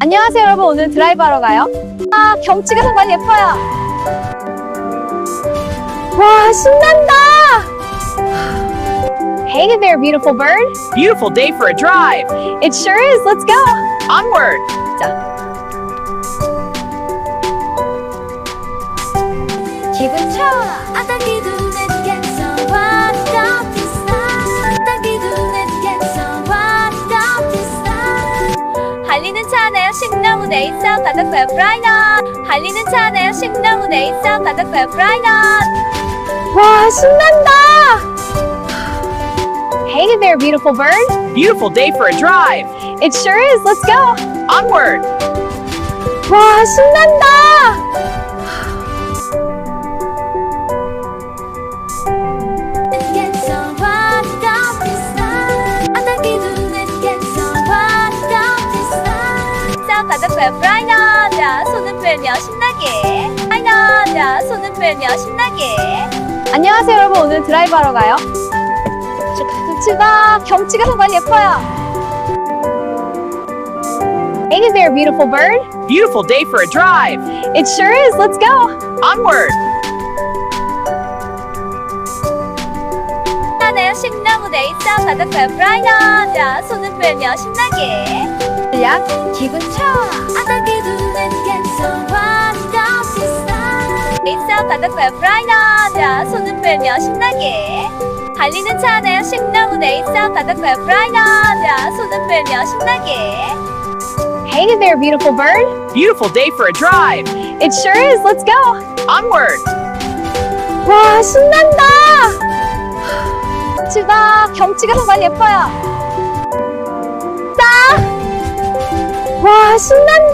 안녕하세요 여러분 오늘 드라이브 하러 가요 아 경치가 정말 예뻐요 와 신난다 Hey there beautiful bird Beautiful day for a drive. It sure is let's go Onward. 기분 좋아 아따 기분 달리는 차 안에요 싱나무네 있어 바닷가요 브라이넛 달리는 차 안에요 싱나무네 있어 바닷가요 브라이넛 와 신난다 Hey there beautiful bird Beautiful day for a drive. It sure is let's go Onward. 와 신난다 자 브라이넛 자 손을 풀며 신나게. 브라이넛 자 손을 풀며 신나게. 안녕하세요 여러분. 오늘 드라이브 하러 가요. 좋다 경치가 정말 예뻐요. Hey there beautiful bird? Beautiful day for a drive. It sure is. Let's go. Onward. 안에요 싱나무네 있어 바닷가요 브라이넛 자 손을 풀며 신나게 약 기분 비싸 있어 바닷가요 브라이넛 자 손을 풀며 신나게. 달리는 차 안에요 싱나무네. 있어 바닷가요 브라이넛 자 손을 풀며 신나게. Hey there beautiful bird. Beautiful day for a drive. It sure is. Let's go. Onward. 와 신난다. 치다 경치가 정말 예뻐요 자! 와 신난다